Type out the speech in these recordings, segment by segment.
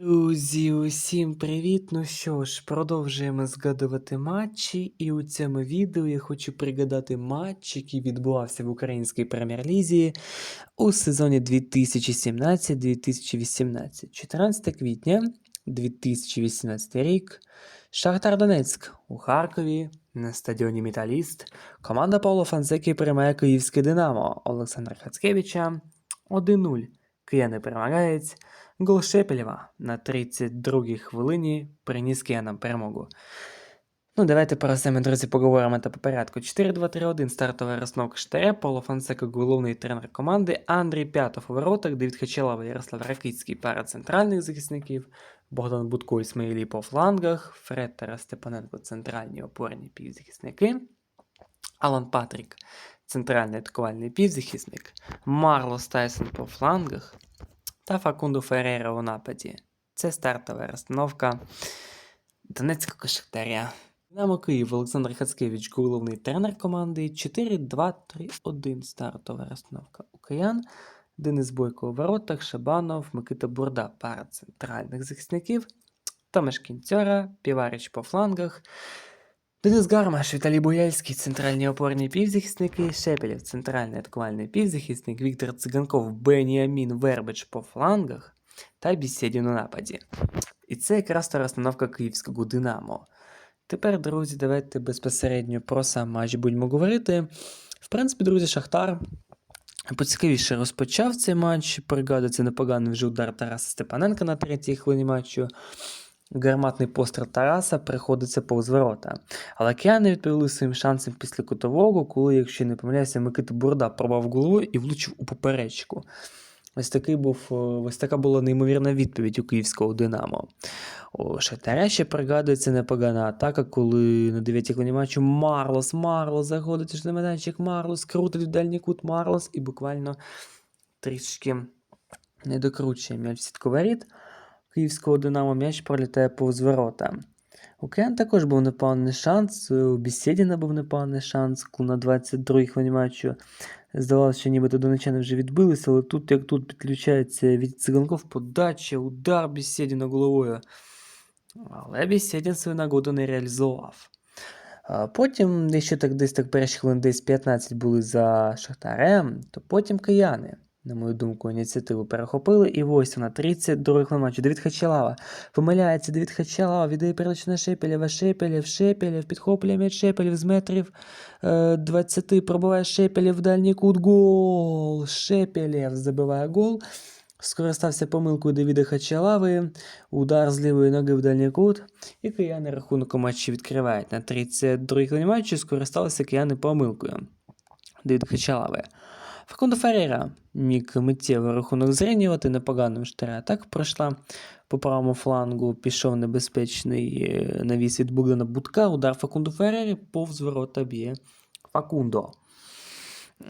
Друзі, усім привіт! Ну що ж, продовжуємо згадувати матчі, і у цьому відео я хочу пригадати матч, який відбувався в українській прем'єр-лізі у сезоні 2017-2018. 14 квітня 2018 рік. Шахтар Донецьк у Харкові на стадіоні Металіст. Команда Павла Фанзеки приймає Київське Динамо Олександра Хацкевича 1-0. Кияни перемагають. Гол Шепелєва на 32-й хвилині приніс киянам перемогу. Ну, давайте про це ми, друзі, поговоримо та по порядку. 4-2-3-1 стартова розновка Штаря, Павло Фансека головний тренер команди, Андрій П'ятов у воротах, Давід Хачалова, Ярослав Ракицький пара центральних захисників, Богдан Будко і Смаїлі по флангах, Фред та Степаненко центральні опорні півзахисники, Алан Патрік центральний атакувальний півзахисник, Марлос Тайсон по флангах та Факунду Феррера у нападі. Це стартова розстановка Донецького Шахтаря. Динамо Київ Олександр Хацкевич, головний тренер команди. 4-2-3-1 стартова розстановка у киян. Денис Бойко у воротах, Шабанов, Микита Бурда, пара центральних захисників. Томаш Кінцьора, Піварич по флангах. Денис Гармаш, Віталій Бояльський, центральні опорні півзахисники, Шепелєв, центральний атакувальний півзахисник, Віктор Циганков, Беніамін Вербич по флангах та Бісєдін у нападі. І це якраз та розстановка київського Динамо. Тепер, друзі, давайте безпосередньо про сам матч будемо говорити. В принципі, друзі, Шахтар поцікавіше розпочав цей матч. Пригадується непоганий вже удар Тараса Степаненка на третій хвилині матчу. Гарматний постріл Тараса приходиться повз ворота. Але кияни відповіли своїм шансом після кутового, коли, якщо не помиляюся, Микита Бурда пробав головою і влучив у поперечку. Ось такий був, е, ось така була неймовірна відповідь у київського Динамо. У Шахтаря ще пригадується непогана атака, коли на 9 хвилині матчу Марлос, Марлос заходить у майданчик, Марлос крутить в дальній кут Марлос і буквально трішки не докручує м'яч воріт. Київського Динамо м'яч пролітає повз ворота. У Киян також був непоганий шанс, у Бісєдіна був непоганий шанс, коли на 22-й хвилині матчу здавалося, що нібито донечани вже відбилися, але тут, як тут підключається від циганков подача, удар Бісєдіна головою. Але Бісєдін свою нагоду не реалізував. Потім, якщо так десь так перші хвилин десь 15 були за Шахтарем, то потім кияни, на мою думку, ініціативу перехопили. І ось вона 32 хвилин матчу. Давід Хачалава. Помиляється Давід Хачалава, віддає передачу на Шепелєва, Шепелєв, Шепелєв, підхоплює м'яч Шепелєв з метрів е, 20, пробиває Шепелєв в дальній кут. Гол! Шепелєв забиває гол. Скористався помилкою Давіда Хачалави, удар з лівої ноги в дальній кут, і кияни рахунок матчі відкривають. На 32-й хвилині матчу скористалися кияни помилкою Давіда Хачалави. Факундо Феррера міг миттєво рахунок зрівнювати, непогано штара атака пройшла по правому флангу, пішов небезпечний е, навіс від Богдана Будка, удар Факунду Феррері повз ворота б'є Факундо.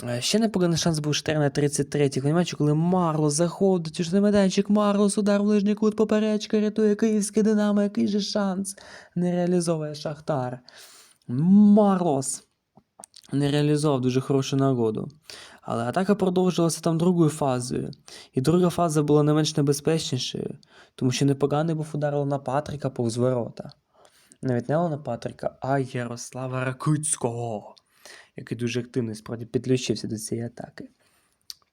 Е, Ще непоганий шанс був Штер на 33-й хвилині коли Марлос заходить у штрафний майданчик, Марлос, удар в ближній кут, поперечка, рятує київське Динамо, який же шанс не реалізовує Шахтар. Марлос не реалізував дуже хорошу нагоду. Але атака продовжилася там другою фазою. І друга фаза була не менш небезпечнішою, тому що непоганий був удар на Патріка повз ворота. Навіть не Лана Патріка, а Ярослава Ракицького, який дуже активно справді підключився до цієї атаки.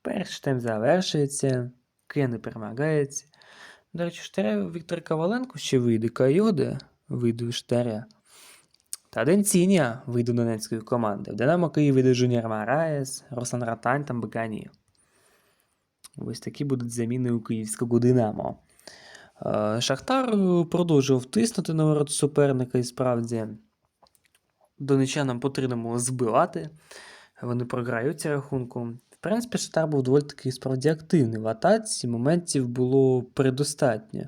Перший тайм завершується, Кияни перемагається. До речі, штаря Віктор Коваленко ще вийде, Кайоде вийде штаря. Та Денціня вийде до Донецької команди. В Динамо Київ вийде Жуніор Мараєс, Руслан Ратань та Бекані. Ось такі будуть заміни у київського Динамо. Е, Шахтар продовжував тиснути на ворот суперника і справді донечанам потрібно збивати. Вони програють цю рахунку. В принципі, Шахтар був доволі таки справді активний в атаці. Моментів було предостатньо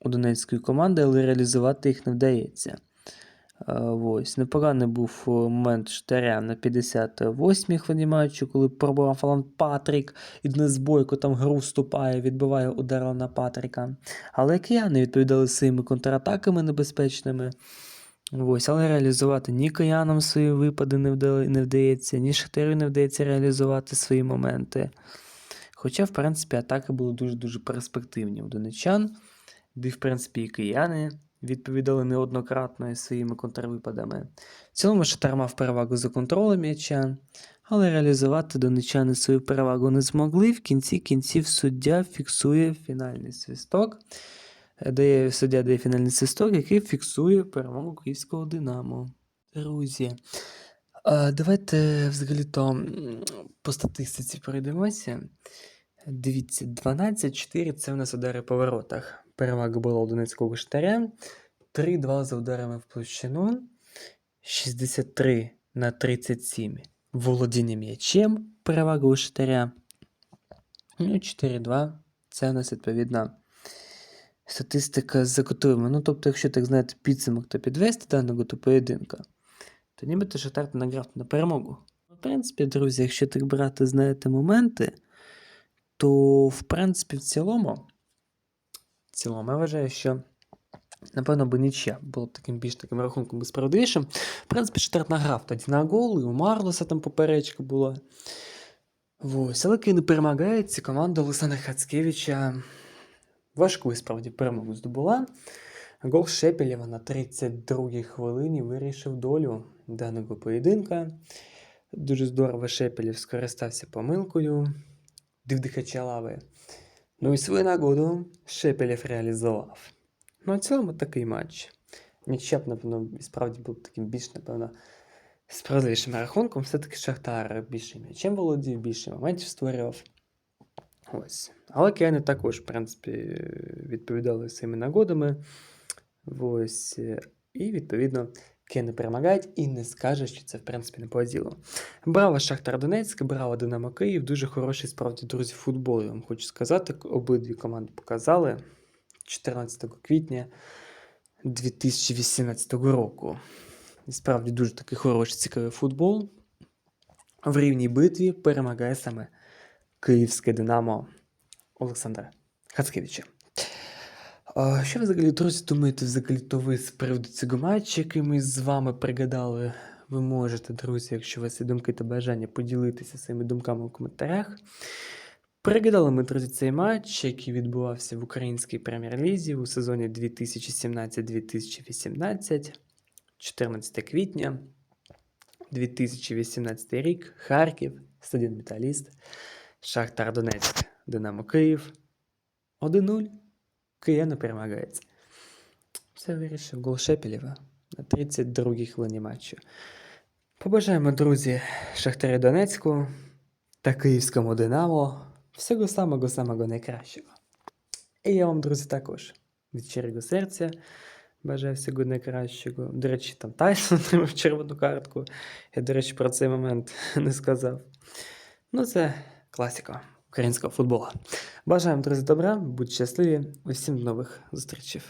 у донецької команди, але реалізувати їх не вдається. Е, Ось, непоганий був е, момент Штаря на 58-й хвилині коли пробував Алан Патрік, і Денис Бойко там гру вступає, відбиває удар на Патріка. Але кияни відповідали своїми контратаками небезпечними. Ось, але реалізувати ні киянам свої випади не, вдали, не вдається, ні Шахтарю не вдається реалізувати свої моменти. Хоча, в принципі, атаки були дуже-дуже перспективні у донечан. де, в принципі, і кияни відповідали неоднократно із своїми контрвипадами. В цілому Шахтар мав перевагу за контролем м'яча, але реалізувати донечани свою перевагу не змогли. В кінці кінців суддя фіксує фінальний свисток. Е, Дає, суддя дає фінальний свисток, який фіксує перемогу київського Динамо. Друзі, давайте взагалі-то по статистиці пройдемося. Дивіться, 12-4 це в нас удари по воротах. Перевага була у Донецького штаря. 3-2 за ударами в площину. 63 на 37 володіння м'ячем. Перевага у штаря. Ну, 4-2. Це у нас відповідна статистика за котовими. Ну, тобто, якщо так знаєте, підсумок та підвести даного то поєдинка, то нібито Шахтар награв на перемогу. В принципі, друзі, якщо так брати, знаєте, моменти, то в принципі в цілому, цілому я вважаю, що напевно би нічия було б таким більш таким рахунком би справедливішим. В принципі, Шахтар награв тоді на гол, і у Марлоса там поперечка була. Ось, але не перемагається, команда Олександра Хацкевича важку і справді перемогу здобула. Гол Шепелєва на 32-й хвилині вирішив долю даного поєдинка. Дуже здорово Шепелєв скористався помилкою дивдихача лави. Ну і свою нагоду Шепелєв реалізував. Ну, а цілому такий матч. Нічия б, напевно, справді був таким більш, напевно, справедливішим рахунком. Все-таки Шахтар більше м'ячем володів, більше моментів створював. Ось. Але кияни також, в принципі, відповідали своїми нагодами. Ось. І, відповідно, кияни перемагають і не скаже, що це, в принципі, не по ділу. Шахтар Донецьк, браво Динамо Київ. Дуже хороший, справді, друзі, футбол. Я вам хочу сказати. Обидві команди показали 14 квітня 2018 року. Справді дуже такий хороший, цікавий футбол. В рівній битві перемагає саме київське Динамо Олександра Хацкевича. Що ви взагалі, друзі, думаєте взагалі то ви з приводу цього матчу, який ми з вами пригадали? Ви можете, друзі, якщо у вас є думки та бажання, поділитися своїми думками у коментарях. Пригадали ми, друзі, цей матч, який відбувався в українській прем'єр-лізі у сезоні 2017-2018, 14 квітня 2018 рік, Харків, стадіон Металіст, Шахтар Донецьк, Динамо Київ. 1-0. Кияни перемагається. Все вирішив гол Шепелєва на 32-й хвилині матчу. Побажаємо, друзі, Шахтарі Донецьку та Київському Динамо всього самого самого найкращого. І я вам, друзі, також від щирого серця бажаю всього найкращого. До речі, там Тайсон отримав червону картку. Я, до речі, про цей момент не сказав. Ну, це класика українського футболу. Бажаємо, друзі, добра, будь щасливі, усім нових зустрічей.